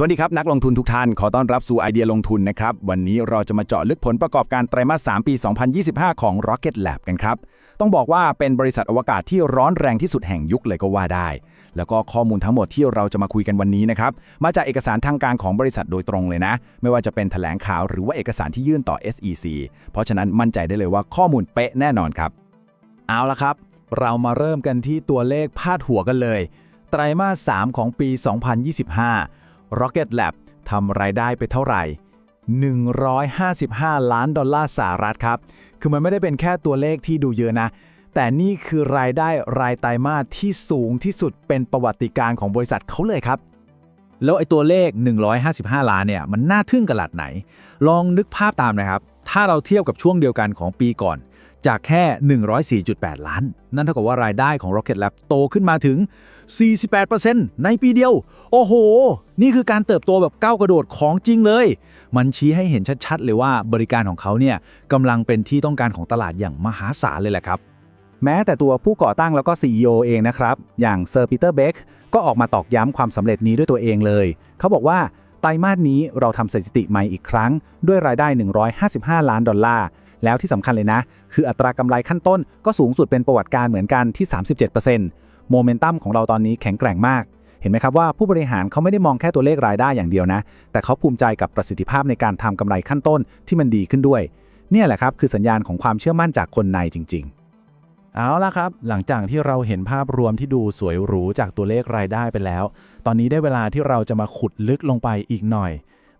สวัสดีครับ นักลงทุนทุกท่าน ขอต้อนรับสู่ไอเดียลงทุนนะครับ วันนี้เราจะมาเจาะลึกผลประกอบการไตรมาส 3 ปี 2025 ของ Rocket Lab กันครับ ต้องบอกว่าเป็นบริษัทอวกาศที่ร้อนแรงที่สุดแห่งยุคเลยก็ว่าได้ แล้วก็ข้อมูลทั้งหมดที่เราจะมาคุยกันวันนี้นะครับ มาจากเอกสารทางการของบริษัทโดยตรงเลยนะ ไม่ว่าจะเป็นแถลงข่าวหรือว่าเอกสารที่ยื่นต่อ SEC เพราะฉะนั้นมั่นใจได้เลยว่าข้อมูลเป๊ะแน่นอนครับ เอาละครับ เรามาเริ่มกันที่ตัวเลขพาดหัวกันเลย ไตรมาส 3 ของปี 2025 Rocket Lab ทำรายได้ไปเท่าไหร่ 155 ล้านดอลลาร์สหรัฐครับ คือมันไม่ได้เป็นแค่ตัวเลขที่ดูเยอะนะ แต่นี่คือรายได้รายไตรมาสที่สูงที่สุดเป็นประวัติการณ์ของบริษัทเขาเลยครับ แล้วไอ้ตัวเลข 155 ล้านเนี่ย มันน่าทึ่งกระหลัดไหน ลองนึกภาพตามนะครับ ถ้าเราเทียบกับช่วงเดียวกันของปีก่อน จากแค่ 104.8 ล้าน นั่นเท่ากับว่ารายได้ของ Rocket Lab โตขึ้นมาถึง 48%ในปีเดียว โอ้โห นี่คือการเติบโตแบบก้าวกระโดดของจริงเลย มันชี้ให้เห็นชัดๆ เลยว่าบริการของเขาเนี่ยกำลังเป็นที่ต้องการของตลาดอย่างมหาศาลเลยแหละครับแม้แต่ตัวผู้ก่อตั้งแล้วก็ CEO เองนะครับ อย่างเซอร์ปีเตอร์เบคก็ออกมาตอกย้ำความสำเร็จนี้ด้วยตัวเองเลย เขาบอกว่าไตรมาสนี้เราทำสถิติใหม่อีกครั้ง ด้วยรายได้ 155 ล้านดอลลาร์ แล้วที่สำคัญเลยนะ คืออัตรากำไรขั้นต้นก็สูงสุดเป็นประวัติการเหมือนกันที่ 37%โมเมนตัมของเราตอนนี้แข็งแกร่งมาก เห็นไหมครับว่าผู้บริหารเขาไม่ได้มองแค่ตัวเลขรายได้อย่างเดียวนะ แต่เขาภูมิใจกับประสิทธิภาพในการทำกำไรขั้นต้นที่มันดีขึ้นด้วย เนี่ยแหละครับคือสัญญาณของความเชื่อมั่นจากคนในจริง ๆเอาละครับ หลังจากที่เราเห็นภาพรวมที่ดูสวยหรูจากตัวเลขรายได้ไปแล้ว ตอนนี้ได้เวลาที่เราจะมาขุดลึกลงไปอีกหน่อย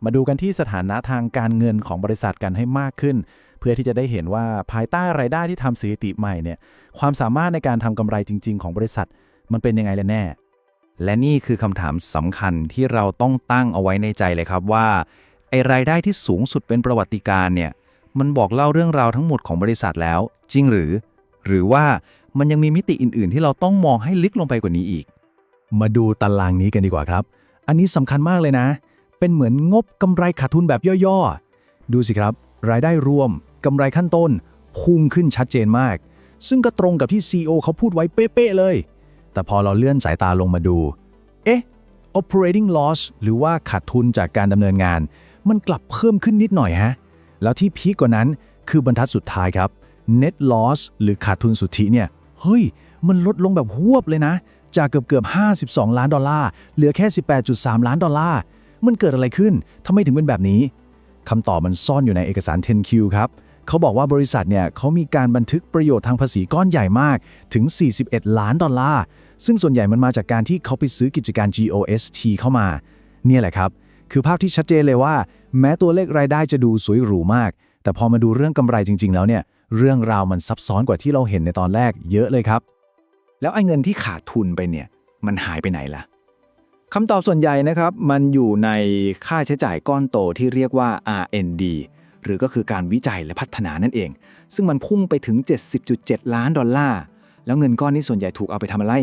มาดูกันที่สถานะทางการเงินของบริษัทกันให้มากขึ้น เพื่อที่จะได้เห็นว่าภายใต้รายได้ที่ทำสถิติใหม่เนี่ยความสามารถในการทำกำไรจริง ๆ ของบริษัท มันเป็นยังไงแน่ และนี่คือคำถามสำคัญที่เราต้องตั้งเอาไว้ในใจเลยครับว่าไอรายได้ที่สูงสุดเป็นประวัติการเนี่ยมันบอกเล่าเรื่องราวทั้งหมดของบริษัทแล้ว จริงหรือ หรือว่ามันยังมีมิติอื่น ๆ ที่เราต้องมองให้ลึกลงไปกว่านี้อีก มาดูตารางนี้กันดีกว่าครับ อันนี้สำคัญมากเลยนะ เป็นเหมือนงบกำไรขาดทุนแบบย่อ ๆ ดูสิครับ รายได้รวม กำไรขั้นต้นพุ่งขึ้นชัดเจนมาก ซึ่งก็ตรงกับที่ CEO เขาพูดไว้เป๊ะๆเลย แต่พอเราเลื่อนสายตาลงมาดู เอ๊ะ operating loss หรือว่าขาดทุนจากการดำเนินงาน มันกลับเพิ่มขึ้นนิดหน่อยฮะ แล้วที่พีกกว่านั้นคือบรรทัดสุดท้ายครับ net loss หรือขาดทุนสุทธิเนี่ย เฮ้ย มันลดลงแบบหวบเลยนะ จากเกือบเกือบ52 ล้านดอลลาร์ เหลือแค่ 18.3 ล้านดอลลาร์ มันเกิดอะไรขึ้นทำไมถึงเป็นแบบนี้คำตอบมันซ่อนอยู่ในเอกสาร 10Q ครับ เขาบอกว่าบริษัทเนี่ยเขามีการบันทึกประโยชน์ทางภาษีก้อนใหญ่มากถึง 41 ล้านดอลลาร์ ซึ่งส่วนใหญ่มันมาจากการที่เขาไปซื้อกิจการ GOST เข้ามา เนี่ยแหละครับ คือภาพที่ชัดเจนเลยว่า แม้ตัวเลขรายได้จะดูสวยหรูมาก แต่พอมาดูเรื่องกำไรจริง ๆ แล้วเนี่ยเรื่องราวมันซับซ้อนกว่าที่เราเห็นในตอนแรกเยอะเลยครับ แล้วไอ้เงินที่ขาดทุนไปเนี่ยมันหายไปไหนล่ะคำตอบส่วนใหญ่นะครับ มันอยู่ในค่าใช้จ่ายก้อนโตที่เรียกว่า R&D หรือก็คือการวิจัยและพัฒนานั่นเอง ซึ่งมันพุ่งไปถึง 70.7 ล้านดอลลาร์ แล้วเงินก้อนนี้ส่วนใหญ่ถูกเอาไปทำอะไร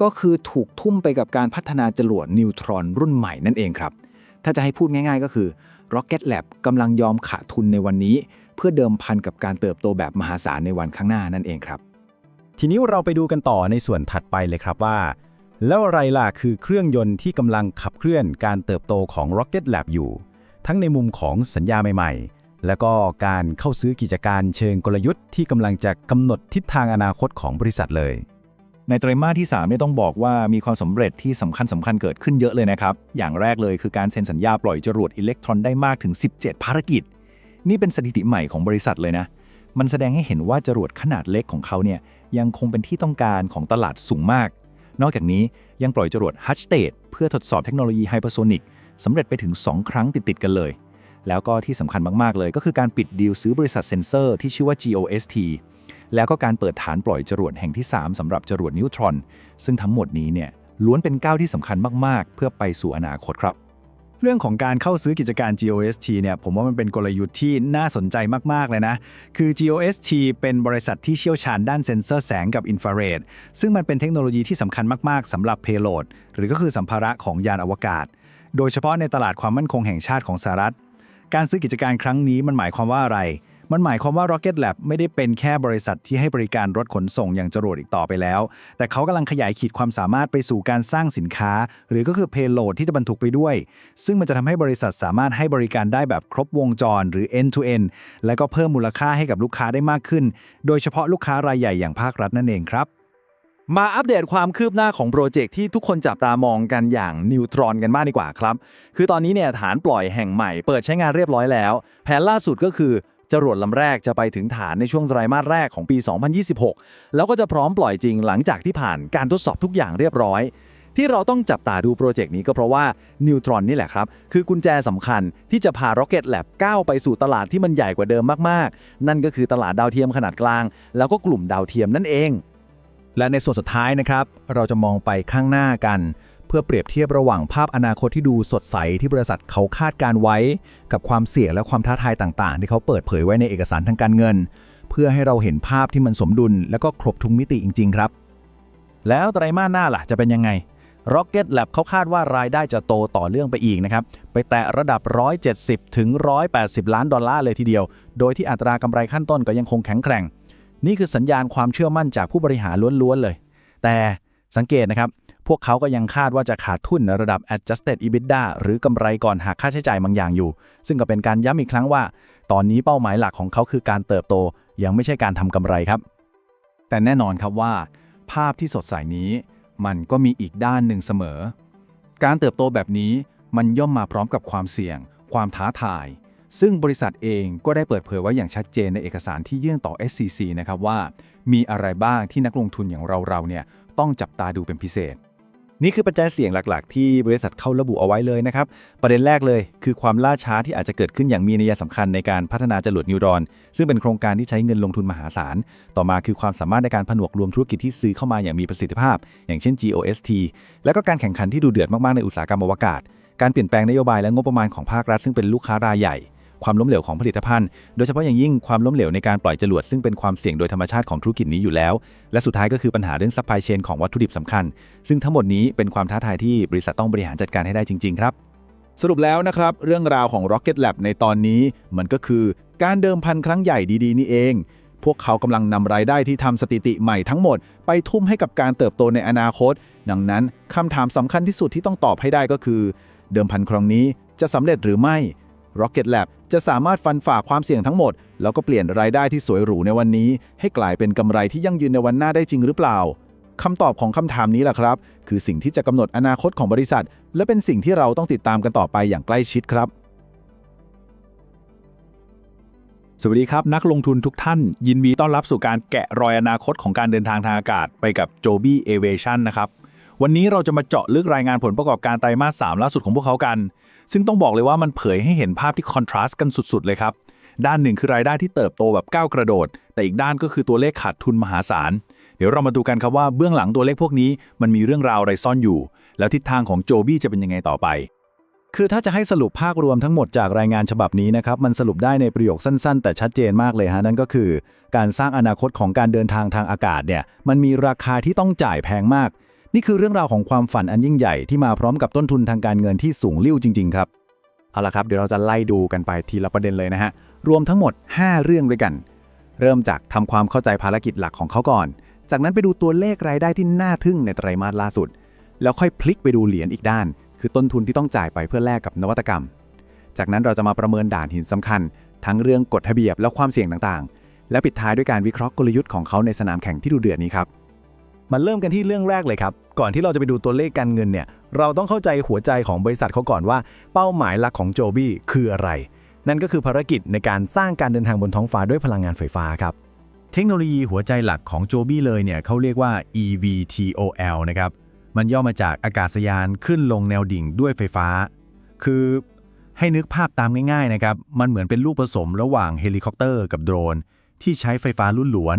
ก็คือถูกทุ่มไปกับการพัฒนาจรวดนิวตรอนรุ่นใหม่นั่นเองครับ ถ้าจะให้พูดง่ายๆ ก็คือ Rocket Lab กำลังยอมขาดทุนในวันนี้ เพื่อเดิมพันกับการเติบโตแบบมหาศาลในวันข้างหน้านั่นเองครับ ทีนี้เราไปดูกันต่อในส่วนถัดไปเลยครับว่า แล้วอะไรล่ะคือเครื่องยนต์ที่กำลังขับเคลื่อนการเติบโตของ Rocket Lab อยู่ ทั้งในมุมของสัญญาใหม่ๆ และก็การเข้าซื้อกิจการเชิงกลยุทธ์ที่กำลังจะกำหนดทิศทางอนาคตของบริษัทเลย ในไตรมาสที่3เนี่ยต้องบอกว่ามีความสำเร็จที่สำคัญสำคัญเกิดขึ้นเยอะเลยนะครับ อย่างแรกเลยคือการเซ็นสัญญาปล่อยจรวดอิเล็กตรอนได้มากถึง 17 ภารกิจ นี่เป็นสถิติใหม่ของบริษัทเลยนะ มันแสดงให้เห็นว่าจรวดขนาดเล็กของเขาเนี่ยยังคงเป็นที่ต้องการของตลาดสูงมาก นอกจากนี้ยังปล่อยจรวดฮัชเตดเพื่อทดสอบเทคโนโลยีไฮเปอร์โซนิกสำเร็จไปถึง 2 ครั้งติดๆกันเลย แล้วก็ที่สำคัญมาก ๆ เลยก็คือการปิดดีลซื้อบริษัทเซนเซอร์ที่ชื่อว่า GOST แล้วก็การเปิดฐานปล่อยจรวดแห่งที่ 3สำหรับจรวดนิวตรอน ซึ่งทั้งหมดนี้เนี่ยล้วนเป็นก้าวที่สำคัญมาก ๆ เพื่อไปสู่อนาคตครับ เรื่องของการเข้าซื้อกิจการ GOST เนี่ยผมว่ามันเป็นกลยุทธ์ที่น่าสนใจมาก ๆ เลยนะ คือ GOST เป็นบริษัทที่เชี่ยวชาญด้านเซ็นเซอร์แสงกับอินฟราเรดซึ่งมันเป็นเทคโนโลยีที่สำคัญมาก ๆสำหรับ payload หรือก็คือสัมภาระของยานอวกาศ โดยเฉพาะในตลาดความมั่นคงแห่งชาติของสหรัฐ การซื้อกิจการครั้งนี้มันหมายความว่าอะไร มันหมายความว่า Rocket Lab ไม่ได้เป็นแค่บริษัทที่ให้บริการรถขนส่งอย่างจรวดอีกต่อไปแล้ว แต่เขากำลังขยายขีดความสามารถไปสู่การสร้างสินค้า หรือก็คือ payload ที่จะบรรทุกไปด้วย ซึ่งมันจะทำให้บริษัทสามารถให้บริการได้แบบครบวงจร หรือ end to end และก็เพิ่มมูลค่าให้กับลูกค้าได้มากขึ้น โดยเฉพาะลูกค้ารายใหญ่อย่างภาครัฐนั่นเองครับ มาอัปเดตความคืบหน้าของโปรเจกต์ที่ทุกคนจับตามองกันอย่างนิวตรอนกันบ้างดีกว่าครับ คือตอนนี้เนี่ยฐานปล่อยแห่งใหม่เปิดใช้งานเรียบร้อยแล้ว แผนล่าสุดก็คือจรวดลำแรกจะไปถึงฐานในช่วงไตรมาสแรกของปี 2026 แล้วก็จะพร้อมปล่อยจริงหลังจากที่ผ่านการทดสอบทุกอย่างเรียบร้อย ที่เราต้องจับตาดูโปรเจกต์นี้ก็เพราะว่านิวตรอนนี่แหละครับ คือกุญแจสำคัญที่จะพา Rocket Lab ก้าวไปสู่ตลาดที่มันใหญ่กว่าเดิมมากๆ นั่นก็คือตลาดดาวเทียมขนาดกลาง แล้วก็กลุ่มดาวเทียมนั่นเอง และในส่วนสุดท้ายนะครับ เราจะมองไปข้างหน้ากัน เพื่อเปรียบเทียบระหว่างภาพอนาคตที่ดูสดใสที่บริษัทเขาคาดการไว้ กับความเสี่ยงและความท้าทายต่างๆ ที่เขาเปิดเผยไว้ในเอกสารทางการเงิน เพื่อให้เราเห็นภาพที่มันสมดุล และก็ครบทุกมิติจริง ๆ ครับ แล้วไตรมาสหน้าล่ะจะเป็นยังไง Rocket Lab เขาคาดว่ารายได้จะโตต่อเรื่องไปอีกนะครับ ไปแตะระดับ 170 ถึง 180 ล้านดอลลาร์เลยทีเดียว โดยที่อัตรากำไรขั้นต้นก็ยังคงแข็งแกร่ง นี่คือสัญญาณความเชื่อมั่นจากผู้บริหารล้วนๆเลย แต่สังเกตนะครับ พวกเขาก็ยังคาดว่าจะขาดทุนในระดับ adjusted EBITDA หรือกำไรก่อนหักค่าใช้จ่ายบางอย่างอยู่ ซึ่งก็เป็นการย้ำอีกครั้งว่า ตอนนี้เป้าหมายหลักของเขาคือการเติบโต ยังไม่ใช่การทำกำไรครับ แต่แน่นอนครับว่า ภาพที่สดใสนี้ มันก็มีอีกด้านหนึ่งเสมอ การเติบโตแบบนี้มันย่อมมาพร้อมกับความเสี่ยง ความท้าทาย ซึ่งบริษัทเองก็ได้เปิดเผยไว้อย่างชัดเจนในเอกสารที่ยื่นต่อ SCC นะครับว่า มีอะไรบ้างที่นักลงทุนอย่างเราๆเนี่ยต้องจับตาดูเป็นพิเศษ นี่คือปัจจัยเสี่ยงหลัก ๆ ที่บริษัทเข้าระบุเอาไว้เลยนะครับ ประเด็นแรกเลยคือความล่าช้าที่อาจจะเกิดขึ้นอย่างมีนัยสำคัญในการพัฒนาจรวดนิวรอน ซึ่งเป็นโครงการที่ใช้เงินลงทุนมหาศาล ต่อมาคือความสามารถในการผนวกรวมธุรกิจที่ซื้อเข้ามาอย่างมีประสิทธิภาพ อย่างเช่น GOST แล้วก็การแข่งขันที่ดูเดือดมากๆในอุตสาหกรรมอวกาศ การเปลี่ยนแปลงนโยบายและงบประมาณของภาครัฐซึ่งเป็นลูกค้ารายใหญ่ ความล้มเหลวของผลิตภัณฑ์ โดยเฉพาะอย่างยิ่งความล้มเหลวในการปล่อยจรวดซึ่งเป็นความเสี่ยงโดยธรรมชาติของธุรกิจนี้อยู่แล้ว และสุดท้ายก็คือปัญหาเรื่องซัพพลายเชนของวัตถุดิบสำคัญ ซึ่งทั้งหมดนี้เป็นความท้าทายที่บริษัทต้องบริหารจัดการให้ได้จริง ๆ ครับ สรุปแล้วนะครับเรื่องราวของ Rocket Lab ในตอนนี้มันก็คือการเดิมพันครั้งใหญ่ดีๆ นี่เอง พวกเขากำลังนำรายได้ที่ทำสถิติใหม่ทั้งหมด ไปทุ่มให้กับการเติบโตในอนาคต ดังนั้นคำถามสำคัญที่สุดที่ต้องตอบให้ได้ก็คือ เดิมพันครั้งนี้จะสำเร็จหรือไม่ Rocket Lab จะสามารถฟันฝ่าความเสี่ยงทั้งหมด แล้วก็เปลี่ยนรายได้ที่สวยหรูในวันนี้ ให้กลายเป็นกำไรที่ยั่งยืนในวันหน้าได้จริงหรือเปล่าคำตอบของคำถามนี้แหละครับ คือสิ่งที่จะกำหนดอนาคตของบริษัท และเป็นสิ่งที่เราต้องติดตามกันต่อไปอย่างใกล้ชิดครับ สวัสดีครับ นักลงทุนทุกท่าน ยินดีต้อนรับสู่การแกะรอยอนาคตของการเดินทางทางอากาศไปกับ Joby Aviation นะครับวันนี้เราจะมาเจาะลึกรายงานผลประกอบการไตรมาส 3 ล่าสุดของพวกเขากัน ซึ่งต้องบอกเลยว่ามันเผยให้เห็นภาพที่คอนทราสต์กันสุด ๆ เลยครับ ด้านหนึ่งคือรายได้ที่เติบโตแบบก้าวกระโดด แต่อีกด้านก็คือตัวเลขขาดทุนมหาศาล เดี๋ยวเรามาดูกันครับว่าเบื้องหลังตัวเลขพวกนี้มันมีเรื่องราวอะไรซ่อนอยู่ แล้วทิศทางของโจบี้จะเป็นยังไงต่อไป คือถ้าจะให้สรุปภาพรวมทั้งหมดจากรายงานฉบับนี้นะครับมันสรุปได้ในประโยคสั้น ๆ แต่ชัดเจนมากเลยฮะนั่นก็คือ การสร้างอนาคตของการเดินทางทางอากาศเนี่ยมันมีราคาที่ต้องจ่ายแพงมาก นี่คือเรื่องราวของความฝันอันยิ่งใหญ่ที่มาพร้อมกับต้นทุนทางการเงินที่สูงลิ่วจริง ๆ ครับ เอาละครับเดี๋ยวเราจะไล่ดูกันไปทีละประเด็นเลยนะฮะ รวมทั้งหมด 5 เรื่องด้วยกัน เริ่มจากทำความเข้าใจภารกิจหลักของเขาก่อน จากนั้นไปดูตัวเลขรายได้ที่น่าทึ่งในไตรมาสล่าสุด แล้วค่อยพลิกไปดูเหรียญอีกด้าน คือต้นทุนที่ต้องจ่ายไปเพื่อแลกกับนวัตกรรม จากนั้นเราจะมาประเมินด่านหินสำคัญ ทั้งเรื่องกฎระเบียบและความเสี่ยงต่างๆ และปิดท้ายด้วยการวิเคราะห์กลยุทธ์ของเขาในสนามแข่งที่ดูเดือดนี้ครับ มันเริ่มกันที่เรื่องแรกเลยครับ ก่อนที่เราจะไปดูตัวเลขการเงินเนี่ย เราต้องเข้าใจหัวใจของบริษัทเขาก่อนว่า เป้าหมายหลักของโจบี้คืออะไร นั่นก็คือภารกิจในการสร้างการเดินทางบนท้องฟ้าด้วยพลังงานไฟฟ้าครับ เทคโนโลยีหัวใจหลักของโจบี้เลยเนี่ยเขาเรียกว่า EVTOL นะครับ มันย่อมาจากอากาศยานขึ้นลงแนวดิ่งด้วยไฟฟ้า คือให้นึกภาพตามง่ายๆนะครับ มันเหมือนเป็นลูกผสมระหว่างเฮลิคอปเตอร์กับโดรน ที่ใช้ไฟฟ้าลุ่นหลวน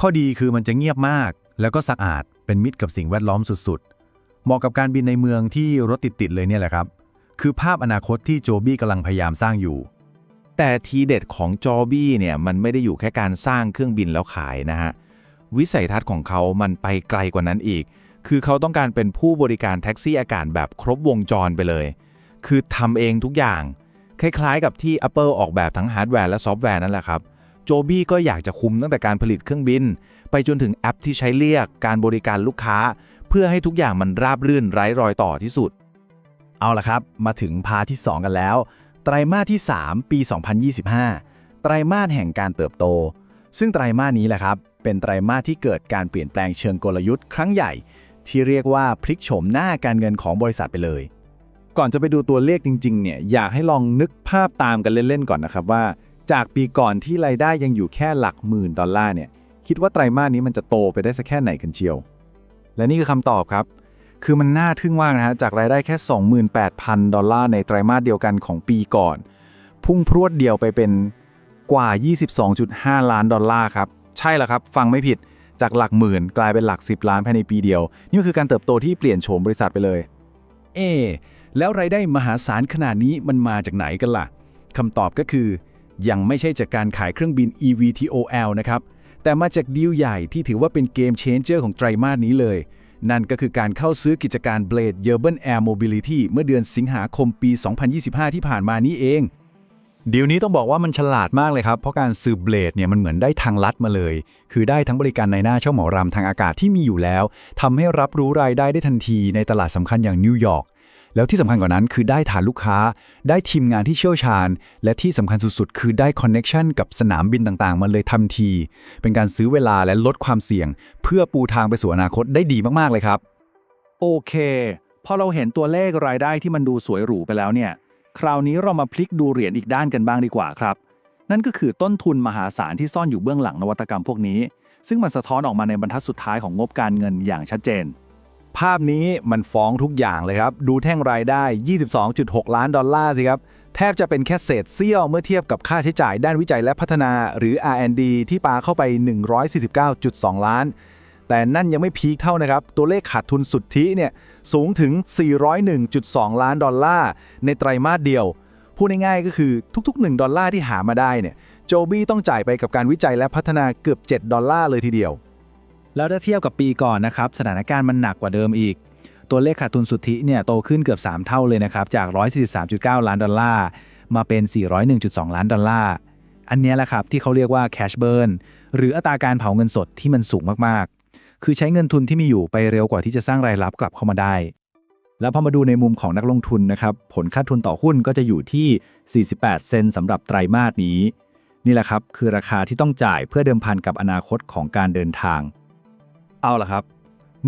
ข้อดีคือมันจะเงียบมาก แล้วก็สะอาดเป็นมิตรกับสิ่งแวดล้อมสุดๆ เหมาะกับการบินในเมืองที่รถติดๆเลยเนี่ยแหละครับ คือภาพอนาคตที่โจบี้กำลังพยายามสร้างอยู่ แต่ทีเด็ดของจอบี้เนี่ยมันไม่ได้อยู่แค่การสร้างเครื่องบินแล้วขายนะฮะ วิสัยทัศน์ของเขามันไปไกลกว่านั้นอีก คือเขาต้องการเป็นผู้บริการแท็กซี่อากาศแบบครบวงจรไปเลย คือทำเองทุกอย่าง คล้ายๆ กับที่ Apple ออกแบบทั้งฮาร์ดแวร์และซอฟต์แวร์นั่นแหละครับโจบี้ก็อยากจะคุมตั้งแต่การผลิตเครื่องบิน ไปจนถึงแอปที่ใช้เรียกการบริการลูกค้า เพื่อให้ทุกอย่างมันราบรื่นไร้รอยต่อที่สุด เอาละครับ มาถึงพาทที่ 2 กันแล้ว ไตรมาสที่ 3 ปี 2025 ไตรมาสแห่งการเติบโต ซึ่งไตรมาสนี้แหละครับ เป็นไตรมาสที่เกิดการเปลี่ยนแปลงเชิงกลยุทธ์ครั้งใหญ่ ที่เรียกว่าพลิกโฉมหน้าการเงินของบริษัทไปเลย ก่อนจะไปดูตัวเลขจริงๆเนี่ยอยากให้ลองนึกภาพตามกันเล่นๆก่อนนะครับว่า จากปีก่อนที่รายได้ยังอยู่แค่หลักหมื่นดอลลาร์เนี่ย คิดว่าไตรมาสนี้มันจะโตไปได้สักแค่ไหนกันเชียว และนี่คือคำตอบครับ คือมันน่าทึ่งมากนะฮะ จากรายได้แค่ 28,000 ดอลลาร์ในไตรมาสเดียวกันของปีก่อน พุ่งพรวดเดียวไปเป็นกว่า 22.5 ล้านดอลลาร์ครับ ใช่แล้วครับ ฟังไม่ผิด จากหลักหมื่นกลายเป็นหลัก 10 ล้านภายในปีเดียว นี่คือการเติบโตที่เปลี่ยนโฉมบริษัทไปเลย เอ แล้วรายได้มหาศาลขนาดนี้มันมาจากไหนกันล่ะคำตอบก็คือ ยังไม่ใช่จากการขายเครื่องบิน eVTOL นะครับ แต่มาจากดีลใหญ่ที่ถือว่าเป็นเกมเชนเจอร์ของไตรมาสนี้เลย นั่นก็คือการเข้าซื้อกิจการ Blade Urban Air Mobility เมื่อเดือนสิงหาคมปี 2025 ที่ผ่านมานี้เองดีลนี้ต้องบอกว่ามันฉลาดมากเลยครับ เพราะการซื้อเบลดเนี่ยมันเหมือนได้ทางลัดมาเลย คือได้ทั้งบริการในหน้าเช่าเหมารำทางอากาศที่มีอยู่แล้วทำให้รับรู้รายได้ได้ทันทีในตลาดสำคัญอย่างนิวยอร์ก แล้วที่สำคัญกว่านั้นคือได้ฐานลูกค้า ได้ทีมงานที่เชี่ยวชาญ และที่สำคัญสุดๆ คือได้คอนเน็ชันกับสนามบินต่างๆ มาเลยทันที เป็นการซื้อเวลาและลดความเสี่ยง เพื่อปูทางไปสู่อนาคตได้ดีมากๆเลยครับ โอเค พอเราเห็นตัวเลขรายได้ที่มันดูสวยหรูไปแล้วเนี่ย คราวนี้เรามาพลิกดูเหรียญอีกด้านกันบ้างดีกว่าครับ นั่นก็คือต้นทุนมหาศาลที่ซ่อนอยู่เบื้องหลังนวัตกรรมพวกนี้ ซึ่งมันสะท้อนออกมาในบรรทัดสุดท้ายของงบการเงินอย่างชัดเจน ภาพนี้มันฟ้องทุกอย่างเลยครับ ดูแท่งรายได้ 22.6 ล้านดอลลาร์สิครับ แทบจะเป็นแค่เศษเสี้ยวเมื่อเทียบกับค่าใช้จ่ายด้านวิจัยและพัฒนาหรือ R&D ที่ปาเข้าไป 149.2 ล้าน แต่นั่นยังไม่พีคเท่านะครับ ตัวเลขขาดทุนสุทธิเนี่ยสูงถึง 401.2 ล้านดอลลาร์ ในไตรมาสเดียว พูดง่ายๆก็คือทุกๆ 1 ดอลลาร์ที่หามาได้เนี่ยโจบี้ต้องจ่ายไปกับการวิจัยและพัฒนาเกือบ 7 ดอลลาร์เลยทีเดียว แล้วถ้าเทียบกับปีก่อนนะครับสถานการณ์มันหนักกว่าเดิมอีก ตัวเลขขาดทุนสุทธิเนี่ยโตขึ้นเกือบ 3 เท่าเลยนะครับจาก 143.9 ล้านดอลลาร์มาเป็น 401.2 ล้านดอลลาร์อันนี้แหละครับที่เขาเรียกว่า cash burn หรืออัตราการเผาเงินสดที่มันสูงมากๆ คือใช้เงินทุนที่มีอยู่ไปเร็วกว่าที่จะสร้างรายรับกลับเข้ามาได้ แล้วพอมาดูในมุมของนักลงทุนนะครับผลค่าทุนต่อหุ้นก็จะอยู่ที่ 48 เซนสำหรับไตรมาสนี้ นี่แหละครับคือราคาที่ต้องจ่ายเพื่อเดิมพันกับอนาคตของการเดินทาง เอาล่ะครับ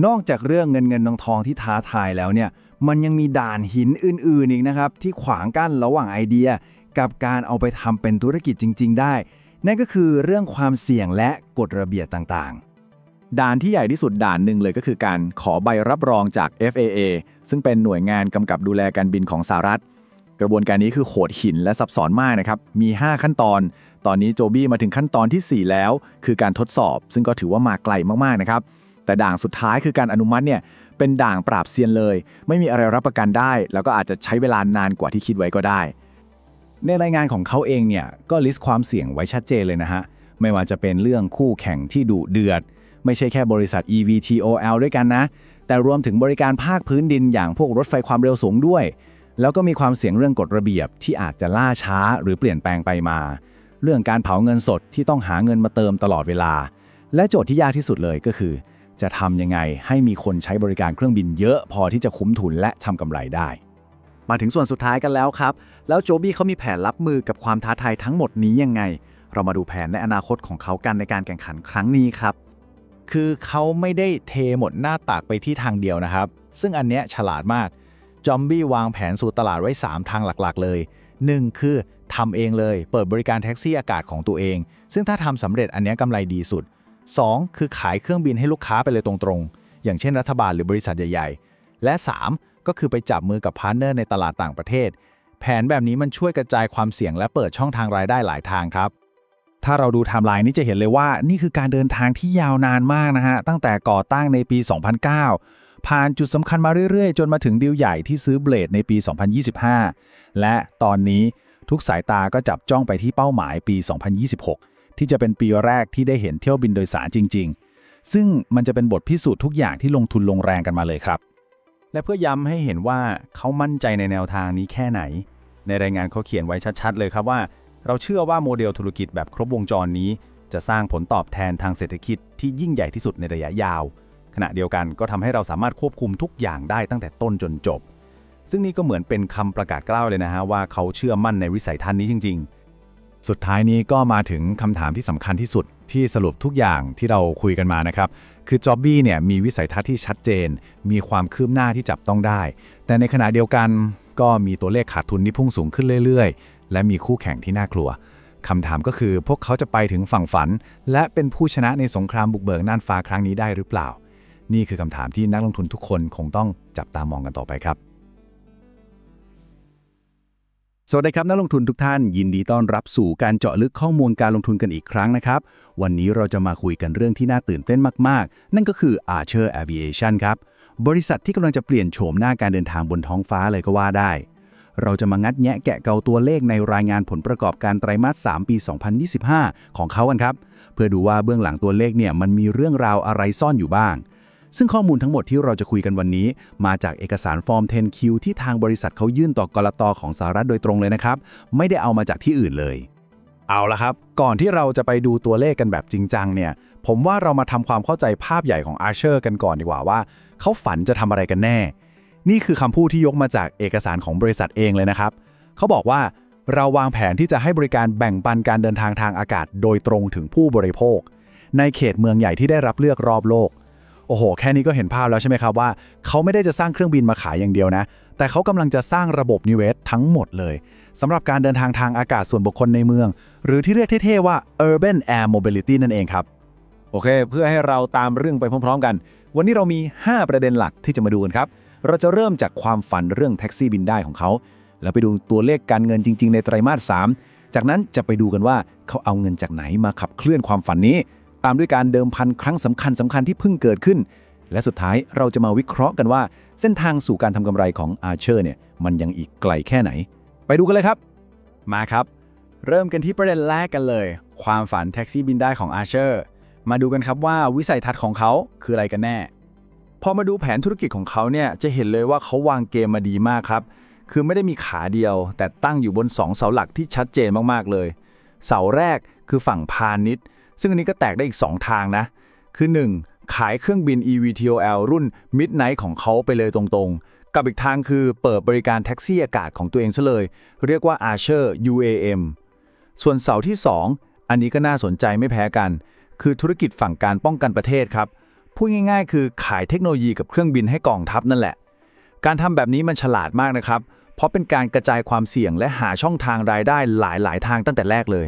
นอกจากเรื่องเงินเงินทองทองที่ท้าทายแล้วเนี่ย มันยังมีด่านหินอื่นๆอีกนะครับ ที่ขวางกั้นระหว่างไอเดีย กับการเอาไปทำเป็นธุรกิจจริง ๆ ได้ นั่นก็คือเรื่องความเสี่ยงและกฎระเบียบต่างๆด่านที่ใหญ่ที่สุดด่านหนึ่งเลยก็คือการขอใบรับรองจาก FAA ซึ่งเป็นหน่วยงานกำกับดูแลการบินของสหรัฐ กระบวนการนี้คือโหดหินและซับซ้อนมากนะครับ มี 5 ขั้นตอน ตอนนี้โจบี้มาถึงขั้นตอนทีสี่4 แล้ว คือการทดสอบ ซึ่งก็ถือว่ามาไกลมากๆนะครับ แต่ด่างสุดท้ายคือการอนุมัติเนี่ยเป็นด่างปราบเซียนเลย ไม่มีอะไรรับประกันได้ แล้วก็อาจจะใช้เวลานานกว่าที่คิดไว้ก็ได้ ในรายงานของเขาเองเนี่ยก็ลิสต์ความเสี่ยงไว้ชัดเจนเลยนะฮะไม่ว่าจะเป็นเรื่องคู่แข่งที่ดุเดือด ไม่ใช่แค่บริษัท eVTOL ด้วยกันนะ แต่รวมถึงบริการภาคพื้นดินอย่างพวกรถไฟความเร็วสูงด้วย แล้วก็มีความเสี่ยงเรื่องกฎระเบียบที่อาจจะล่าช้าหรือเปลี่ยนแปลงไปมา เรื่องการเผาเงินสดที่ต้องหาเงินมาเติมตลอดเวลา และโจทย์ที่ยากที่สุดเลยก็คือ จะทำยังไงให้มีคนใช้บริการเครื่องบินเยอะพอที่จะคุ้มทุนและทำกำไรได้ มาถึงส่วนสุดท้ายกันแล้วครับ แล้วโจบี้เขามีแผนรับมือกับความท้าทายทั้งหมดนี้ยังไง เรามาดูแผนในอนาคตของเขากันในการแข่งขันครั้งนี้ครับ คือเขาไม่ได้เทหมดหน้าตากไปที่ทางเดียวนะครับ ซึ่งอันเนี้ยฉลาดมากจอมบี้วางแผนสู่ตลาดไว้ 3 ทางหลักๆ เลย 1 คือทำเองเลย เปิดบริการแท็กซี่อากาศของตัวเอง ซึ่งถ้าทำสำเร็จอันเนี้ยกำไรดีสุด 2 คือขายเครื่องบินให้ลูกค้าไปเลยตรงๆ อย่างเช่นรัฐบาลหรือบริษัทใหญ่ ๆ และ 3 ก็คือไปจับมือกับพาร์ทเนอร์ในตลาดต่างประเทศ แผนแบบนี้มันช่วยกระจายความเสี่ยงและเปิดช่องทางรายได้หลายทางครับ ถ้าเราดูไทม์ไลน์นี่จะเห็นเลยว่า นี่คือการเดินทางที่ยาวนานมากนะฮะ ตั้งแต่ก่อตั้งในปี 2009 ผ่านจุดสำคัญมาเรื่อยๆ จนมาถึงดีลใหญ่ที่ซื้อเบลดในปี 2025 และตอนนี้ทุกสายตาก็จับจ้องไปที่เป้าหมายปี 2026 ที่จะเป็นปีแรกที่ได้เห็นเที่ยวบินโดยสารจริง ๆ ซึ่งมันจะเป็นบทพิสูจน์ทุกอย่างที่ลงทุนลงแรงกันมาเลยครับ และเพื่อย้ำให้เห็นว่าเขามั่นใจในแนวทางนี้แค่ไหน ในรายงานเขาเขียนไว้ชัดๆ เลยครับว่า เราเชื่อว่าโมเดลธุรกิจแบบครบวงจรนี้ จะสร้างผลตอบแทนทางเศรษฐกิจที่ยิ่งใหญ่ที่สุดในระยะยาว ขณะเดียวกันก็ทำให้เราสามารถควบคุมทุกอย่างได้ตั้งแต่ต้นจนจบซึ่งนี่ก็เหมือนเป็นคำประกาศกล้าวเลยนะฮะว่าเขาเชื่อมั่นในวิสัยทัศน์นี้จริง ๆ สุดท้ายนี้ก็มาถึงคำถามที่สำคัญที่สุดที่สรุปทุกอย่างที่เราคุยกันมานะครับ คือจ็อบบี้เนี่ยมีวิสัยทัศน์ที่ชัดเจน มีความคืบหน้าที่จับต้องได้ แต่ในขณะเดียวกันก็มีตัวเลขขาดทุนที่พุ่งสูงขึ้นเรื่อยๆ และมีคู่แข่งที่น่ากลัวคำถามก็คือพวกเขาจะไปถึงฝั่งฝัน และเป็นผู้ชนะในสงครามบุกเบิกน่านฟ้าครั้งนี้ได้หรือเปล่า นี่คือคำถามที่นักลงทุนทุกคนคงต้องจับตามองกันต่อไปครับ สวัสดีครับนักลงทุนทุกท่านยินดีต้อนรับสู่การเจาะลึกข้อมูลการลงทุนกันอีกครั้งนะครับ วันนี้เราจะมาคุยกันเรื่องที่น่าตื่นเต้นมาก ๆ นั่นก็คือ Archer Aviation ครับ บริษัทที่กำลังจะเปลี่ยนโฉมหน้าการเดินทางบนท้องฟ้าเลยก็ว่าได้ เราจะมางัดแงะแกะเกาตัวเลขในรายงานผลประกอบการไตรมาส 3 ปี 2025 ของเขากันครับ เพื่อดูว่าเบื้องหลังตัวเลขเนี่ยมันมีเรื่องราวอะไรซ่อนอยู่บ้าง ซึ่งข้อมูลทั้งหมดที่เราจะคุยกันวันนี้ มาจากเอกสารฟอร์ม 10Q ที่ทางบริษัทเขายื่นต่อกรตของสหรัฐโดยตรงเลยนะครับ ไม่ได้เอามาจากที่อื่นเลย เอาละครับ ก่อนที่เราจะไปดูตัวเลขกันแบบจริงจังเนี่ย ผมว่าเรามาทำความเข้าใจภาพใหญ่ของอาร์เชอร์กันก่อนดีกว่าว่า เขาฝันจะทำอะไรกันแน่ นี่คือคำพูดที่ยกมาจากเอกสารของบริษัทเองเลยนะครับ เขาบอกว่าเราวางแผนที่จะให้บริการแบ่งปันการเดินทางทางอากาศ โดยตรงถึงผู้บริโภค ในเขตเมืองใหญ่ที่ได้รับเลือกรอบโลก อ้โห แค่นี้ก็เห็นภาพแล้วใช่ไหมครับว่า เขาไม่ได้จะสร้างเครื่องบินมาขายอย่างเดียวนะ แต่เขากำลังจะสร้างระบบนิเวศทั้งหมดเลยสำหรับการเดินทางทางอากาศส่วนบุคคลในเมือง หรือที่เรียกเท่ๆว่า urban air mobility นั่นเองครับ โอเค เพื่อให้เราตามเรื่องไปพร้อมๆกัน วันนี้เรามี 5 ประเด็นหลักที่จะมาดูกันครับ เราจะเริ่มจากความฝันเรื่องแท็กซี่บินได้ของเขา แล้วไปดูตัวเลขการเงินจริง ๆ ในไตรมาส3จากนั้นจะไปดูกันว่าเขาเอาเงินจากไหนมาขับเคลื่อนความฝันนี้ ตามด้วยการเดิมพันครั้งสำคัญสำคัญที่เพิ่งเกิดขึ้น และสุดท้ายเราจะมาวิเคราะห์กันว่า เส้นทางสู่การทำกำไรของอาเชอร์เนี่ยมันยังอีกไกลแค่ไหน ไปดูกันเลยครับ มาครับ เริ่มกันที่ประเด็นแรกกันเลย ความฝันแท็กซี่บินได้ของอาเชอร์มาดูกันครับว่าวิสัยทัศน์ของเขาคืออะไรกันแน่ พอมาดูแผนธุรกิจของเขาเนี่ยจะเห็นเลยว่าเขาวางเกมมาดีมากครับ คือไม่ได้มีขาเดียว แต่ตั้งอยู่บน 2 เสาหลักที่ชัดเจนมากๆเลย เสาแรกคือฝั่งพาณิชย์ ซึ่งอันนี้ก็แตกได้อีก 2 ทางนะ คือ 1. ขายเครื่องบิน eVTOL รุ่น Midnight ของเขาไปเลยตรงๆ กับอีกทางคือเปิดบริการแท็กซี่อากาศของตัวเองซะเลย เรียกว่า Archer UAM ส่วนเสาที่ 2 อันนี้ก็น่าสนใจไม่แพ้กัน คือธุรกิจฝั่งการป้องกันประเทศครับพูดง่ายๆ คือขายเทคโนโลยีกับเครื่องบินให้กองทัพนั่นแหละ การทำแบบนี้มันฉลาดมากนะครับ เพราะเป็นการกระจายความเสี่ยงและหาช่องทางรายได้หลายๆ ทางตั้งแต่แรกเลย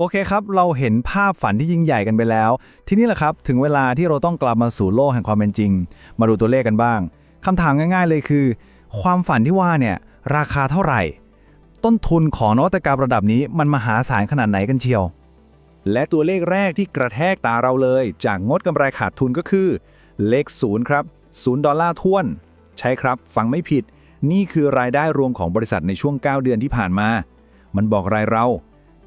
โอเคครับ เราเห็นภาพฝันที่ยิ่งใหญ่กันไปแล้ว ทีนี้แหละครับ ถึงเวลาที่เราต้องกลับมาสู่โลกแห่งความเป็นจริง มาดูตัวเลขกันบ้าง คำถามง่ายๆเลยคือ ความฝันที่ว่าเนี่ย ราคาเท่าไหร่ ต้นทุนของนวัตกรรมระดับนี้มันมหาศาลขนาดไหนกันเชียว และตัวเลขแรกที่กระแทกตาเราเลย จากงดกำไรขาดทุนก็คือ เลขศูนย์ครับศูนย์ดอลลาร์ท้วน ใช่ครับ ฟังไม่ผิด นี่คือรายได้รวมของบริษัทในช่วง 9 เดือนที่ผ่านมา มันบอกรายเรา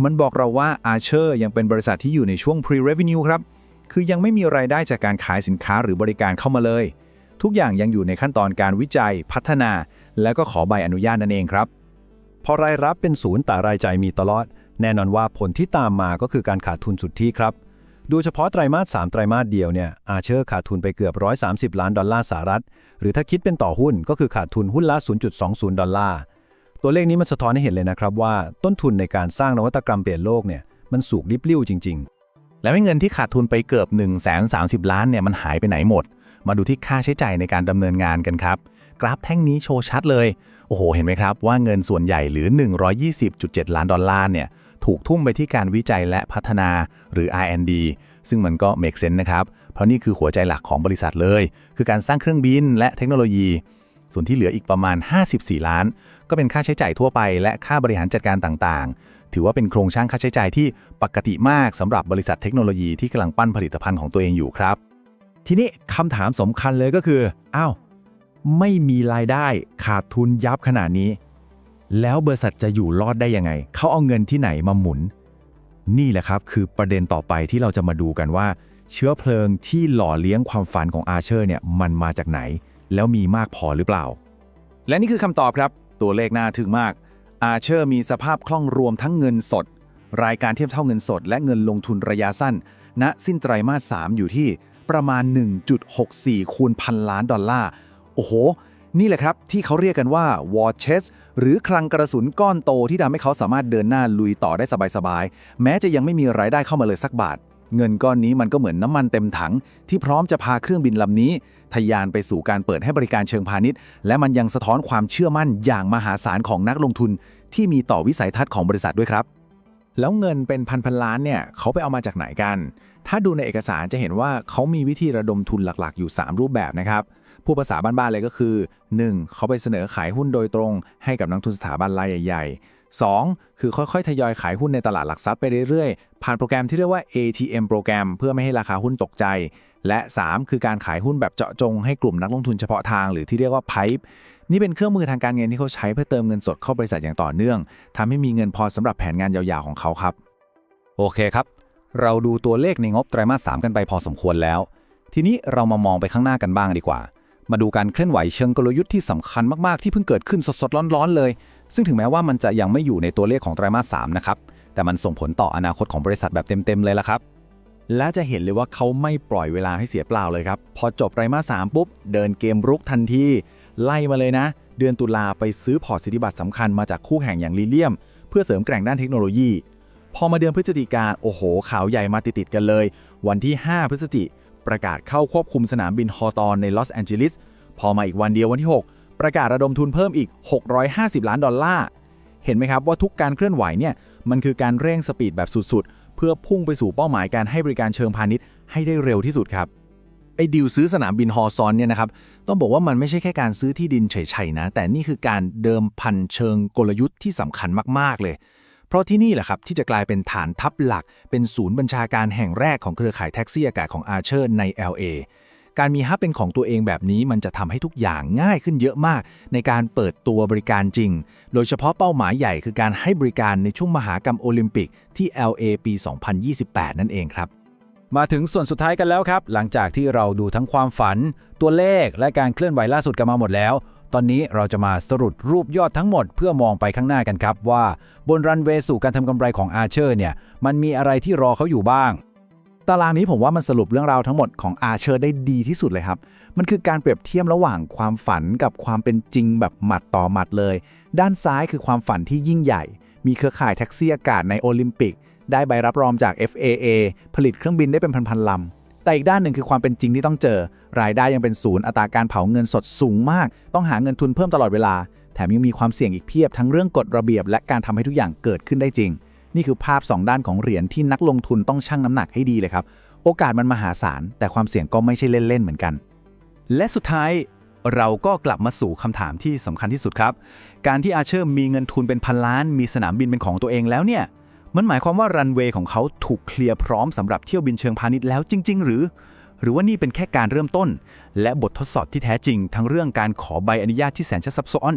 มันบอกเราว่า Archer ยังเป็นบริษัทที่อยู่ในช่วง pre-revenue ครับ คือยังไม่มีรายได้จากการขายสินค้าหรือบริการเข้ามาเลย ทุกอย่างยังอยู่ในขั้นตอนการวิจัย พัฒนา และก็ขอใบอนุญาตนั่นเองครับ พอรายรับเป็นศูนย์แต่รายจ่ายมีตลอด แน่นอนว่าผลที่ตามมาก็คือการขาดทุนสุทธิครับดูเฉพาะไตรมาส 3 ไตรมาสเดียวเนี่ยอาเชอร์ขาดทุนไปเกือบ 130 ล้านดอลลาร์สหรัฐ หรือถ้าคิดเป็นต่อหุ้นก็คือขาดทุนหุ้นละ 0.20 ดอลลาร์ ตัวเลขนี้มันสะท้อนให้เห็นเลยนะครับว่าต้นทุนในการสร้างนวัตกรรมเปลี่ยนโลกเนี่ยมันสูงริบลิ่วจริง ๆ แล้วเงินที่ขาดทุนไปเกือบ1 3 0 0 0ล้านเนี่ยมันหายไปไหนหมด มาดูที่ค่าใช้จ่ายในการดำเนินงานกันครับ กราฟแท่งนี้โชว์ชัดเลย โอ้โห เห็นไหมครับว่าเงินส่วนใหญ่หรือ 120.7 ล้านดอลลาร์เนี่ยถูกทุ่มไปที่การวิจัยและพัฒนาหรือ R&D ซึ่งมันก็ make sense นะครับ เพราะนี่คือหัวใจหลักของบริษัทเลย คือการสร้างเครื่องบินและเทคโนโลยี ส่วนที่เหลืออีกประมาณ 54 ล้าน ก็เป็นค่าใช้จ่ายทั่วไป และค่าบริหารจัดการต่างๆ ถือว่าเป็นโครงสร้างค่าใช้จ่ายที่ปกติมากสำหรับบริษัทเทคโนโลยีที่กำลังปั้นผลิตภัณฑ์ของตัวเองอยู่ครับ ทีนี้คำถามสำคัญเลยก็คืออ้าวไม่มีรายได้ขาดทุนยับขนาดนี้ แล้วบริษัทจะอยู่รอดได้ยังไง เขาเอาเงินที่ไหนมาหมุน นี่แหละครับคือประเด็นต่อไปที่เราจะมาดูกันว่า เชื้อเพลิงที่หล่อเลี้ยงความฝันของอาเชอร์เนี่ยมันมาจากไหน แล้วมีมากพอหรือเปล่า และนี่คือคำตอบครับ ตัวเลขน่าทึ่งมาก อาเชอร์มีสภาพคล่องรวมทั้งเงินสด รายการเทียบเท่าเงินสด และเงินลงทุนระยะสั้น ณสิ้นไตรมาส 3 อยู่ที่ประมาณ 1.64 คูณพันล้านดอลลาร์ โอ้โห นี่แหละครับ ที่เขาเรียกกันว่า war chest หรือคลังกระสุนก้อนโตที่ทำให้เขาสามารถเดินหน้าลุยต่อได้สบายๆ แม้จะยังไม่มีรายได้เข้ามาเลยสักบาท เงินก้อนนี้มันก็เหมือนน้ำมันเต็มถัง ที่พร้อมจะพาเครื่องบินลำนี้ ทะยานไปสู่การเปิดให้บริการเชิงพาณิชย์ และมันยังสะท้อนความเชื่อมั่นอย่างมหาศาลของนักลงทุน ที่มีต่อวิสัยทัศน์ของบริษัทด้วยครับ แล้วเงินเป็นพันพันล้านเนี่ยเขาไปเอามาจากไหนกัน ถ้าดูในเอกสารจะเห็นว่าเขามีวิธีระดมทุนหลักๆ อยู่ 3 รูปแบบนะครับผู้ภาษาบ้านๆเลยก็คือ 1. เขาไปเสนอขายหุ้นโดยตรง ให้กับนักทุนสถาบันรายใหญ่ๆ 2. คือค่อยๆ ทยอยขายหุ้นในตลาดหลักทรัพย์ไปเรื่อยๆ ผ่านโปรแกรมที่เรียกว่า ATM โปรแกรม เพื่อไม่ให้ราคาหุ้นตกใจ และ 3. คือการขายหุ้นแบบเจาะจงให้กลุ่มนักลงทุนเฉพาะทาง หรือที่เรียกว่า PIPE นี่เป็นเครื่องมือทางการเงินที่เขาใช้เพื่อเติมเงินสดเข้าบริษัทอย่างต่อเนื่องทำให้มีเงินพอสำหรับแผนงานยาวๆของเขาครับ โอเคครับ เราดูตัวเลขในงบไตรมาส3กันไปพอสมควรแล้ว ทีนี้เรามามองไปข้างหน้ากันบ้างดีกว่า มาดูการเคลื่อนไหวเชิงกลยุทธ์ที่สำคัญมากๆที่เพิ่งเกิดขึ้นสดๆร้อนๆเลย ซึ่งถึงแม้ว่ามันจะยังไม่อยู่ในตัวเลขของไตรมาส3นะครับ แต่มันส่งผลต่ออนาคตของบริษัทแบบเต็มๆเลยละครับ และจะเห็นเลยว่าเขาไม่ปล่อยเวลาให้เสียเปล่าเลยครับ พอจบไตรมาสสามปุ๊บ เดินเกมรุกทันที ไล่มาเลยนะ เดือนตุลาไปซื้อพอร์ตสิทธิบัตรสำคัญมาจากคู่แข่งอย่างลิเลียม เพื่อเสริมแกร่งด้านเทคโนโลยี พอมาเดือนพฤศจิกาโอ้โหข่าวใหญ่มาติดๆกันเลย วันที่ 5 พฤศจิกา ประกาศเข้าควบคุมสนามบินฮอตอนในลอสแอนเจลิส พอมาอีกวันเดียววันที่ 6 ประกาศระดมทุนเพิ่มอีก 650 ล้านดอลลาร์ เห็นไหมครับว่าทุกการเคลื่อนไหวเนี่ยมันคือการเร่งสปีดแบบสุดๆ เพื่อพุ่งไปสู่เป้าหมายการให้บริการเชิงพาณิชย์ให้ได้เร็วที่สุดครับไอ้ดีลซื้อสนามบินฮอซอนเนี่ยนะครับต้องบอกว่ามันไม่ใช่แค่การซื้อที่ดินเฉยๆนะ แต่นี่คือการเดิมพันเชิงกลยุทธ์ที่สำคัญมากๆเลย เพราะที่นี่แหละครับที่จะกลายเป็นฐานทัพหลัก เป็นศูนย์บัญชาการแห่งแรกของเครือข่ายแท็กซี่อากาศของอาร์เชอร์ใน LA การมีฮับเป็นของตัวเองแบบนี้มันจะทำให้ทุกอย่างง่ายขึ้นเยอะมาก ในการเปิดตัวบริการจริง โดยเฉพาะเป้าหมายใหญ่คือการให้บริการในช่วงมหากรรมโอลิมปิกที่ LA ปี 2028 นั่นเองครับ มาถึงส่วนสุดท้ายกันแล้วครับ หลังจากที่เราดูทั้งความฝัน ตัวเลขและการเคลื่อนไหวล่าสุดกันมาหมดแล้ว ตอนนี้เราจะมาสรุปรูปยอดทั้งหมดเพื่อมองไปข้างหน้ากันครับว่าบนรันเวย์สู่การทำกำไรของอาร์เชอร์เนี่ยมันมีอะไรที่รอเขาอยู่บ้าง ตารางนี้ผมว่ามันสรุปเรื่องราวทั้งหมดของอาเชอร์ได้ดีที่สุดเลยครับ มันคือการเปรียบเทียบระหว่างความฝันกับความเป็นจริงแบบหมัดต่อหมัดเลย ด้านซ้ายคือความฝันที่ยิ่งใหญ่ มีเครือข่ายแท็กซี่อากาศในโอลิมปิก ได้ใบรับรองจาก FAA ผลิตเครื่องบินได้เป็นพันๆลำ แต่อีกด้านหนึ่งคือความเป็นจริงที่ต้องเจอ รายได้ยังเป็นศูนย์อัตราการเผาเงินสดสูงมาก ต้องหาเงินทุนเพิ่มตลอดเวลา แถมยังมีความเสี่ยงอีกเพียบทั้งเรื่องกฎระเบียบ และการทำให้ทุกอย่างเกิดขึ้นได้จริง นี่คือภาพ 2 ด้านของเหรียญที่นักลงทุนต้องชั่งน้ำหนักให้ดีเลยครับ โอกาสมันมหาศาล แต่ความเสี่ยงก็ไม่ใช่เล่นๆเหมือนกัน และสุดท้ายเราก็กลับมาสู่คำถามที่สำคัญที่สุดครับ การที่อาเชอร์มีเงินทุนเป็นพันล้าน มีสนามบินเป็นของตัวเองแล้วเนี่ย มันหมายความว่ารันเวย์ของเขาถูกเคลียร์พร้อมสำหรับเที่ยวบินเชิงพาณิชย์แล้วจริง ๆ หรือ หรือว่านี่เป็นแค่การเริ่มต้น และบททดสอบที่แท้จริง ทั้งเรื่องการขอใบอนุญาตที่แสนจะซับซ้อน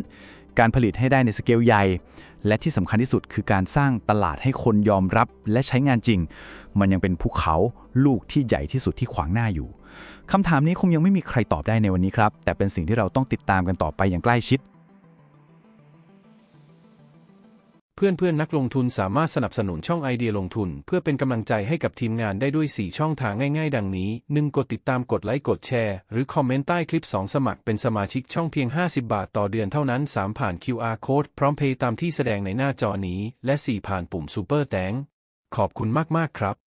การผลิตให้ได้ในสเกลใหญ่ และที่สำคัญที่สุดคือการสร้างตลาดให้คนยอมรับและใช้งานจริง มันยังเป็นภูเขาลูกที่ใหญ่ที่สุดที่ขวางหน้าอยู่คำถามนี้คงยังไม่มีใครตอบได้ในวันนี้ครับ แต่เป็นสิ่งที่เราต้องติดตามกันต่อไปอย่างใกล้ชิด เพื่อนเพื่อนๆนักลงทุนสามารถสนับสนุนช่องไอเดียลงทุน เพื่อเป็นกำลังใจให้กับทีมงานได้ด้วย 4 ช่องทางง่ายๆ ดังนี้ 1. กดติดตามกดไลค์กดแชร์ หรือคอมเมนต์ใต้คลิป 2 สมัครเป็นสมาชิกช่องเพียง 50 บาทต่อเดือนเท่านั้น 3 ผ่าน QR Code พร้อมเพย์ตามที่แสดงในหน้าจอนี้ และ 4 ผ่านปุ่ม Super แตงขอบคุณมากๆครับ